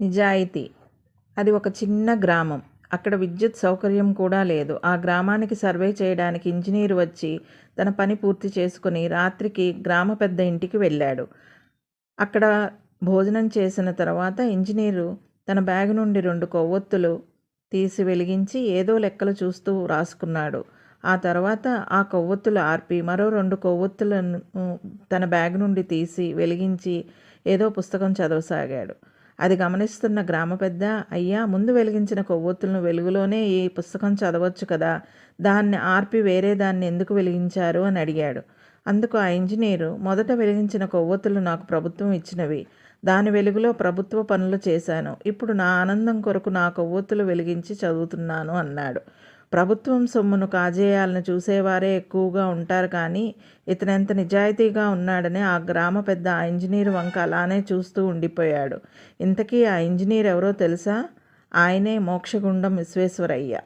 నిజాయితీ. అది ఒక చిన్న గ్రామం. అక్కడ విద్యుత్ సౌకర్యం కూడా లేదు. ఆ గ్రామానికి సర్వే చేయడానికి ఇంజనీర్ వచ్చి తన పని పూర్తి చేసుకుని రాత్రికి గ్రామ పెద్ద ఇంటికి వెళ్ళాడు. అక్కడ భోజనం చేసిన తర్వాత ఇంజనీరు తన బ్యాగ్ నుండి రెండు కొవ్వొత్తులు తీసి వెలిగించి ఏదో లెక్కలు చూస్తూ రాసుకున్నాడు. ఆ తర్వాత ఆ కొవ్వొత్తులు ఆర్పి మరో రెండు కొవ్వొత్తులను తన బ్యాగ్ నుండి తీసి వెలిగించి ఏదో పుస్తకం చదవసాగాడు. అది గమనిస్తున్న గ్రామ పెద్ద అయ్యా ముందు వెలిగించిన కొవ్వొత్తులను వెలుగులోనే ఈ పుస్తకం చదవచ్చు కదా? దాన్ని ఆర్పి వేరే దాన్ని ఎందుకు వెలిగించారు? అని అడిగాడు. అందుకు ఆ ఇంజనీరు మొదట వెలిగించిన కొవ్వొత్తులు నాకు ప్రభుత్వం ఇచ్చినవి. దాని వెలుగులో ప్రభుత్వ పనులు చేశాను. ఇప్పుడు నా ఆనందం కొరకు నా కొవ్వొత్తులు వెలిగించి చదువుతున్నాను అన్నాడు. ప్రభుత్వం సొమ్మును కాజేయాలని చూసేవారే ఎక్కువగా ఉంటారు కానీ ఇతనెంత నిజాయితీగా ఉన్నాడని ఆ గ్రామ పెద్ద ఆ ఇంజనీర్ వంక అలానే చూస్తూ ఉండిపోయాడు. ఇంతకీ ఆ ఇంజనీర్ ఎవరో తెలుసా? ఆయనే మోక్షగుండం విశ్వేశ్వరయ్య.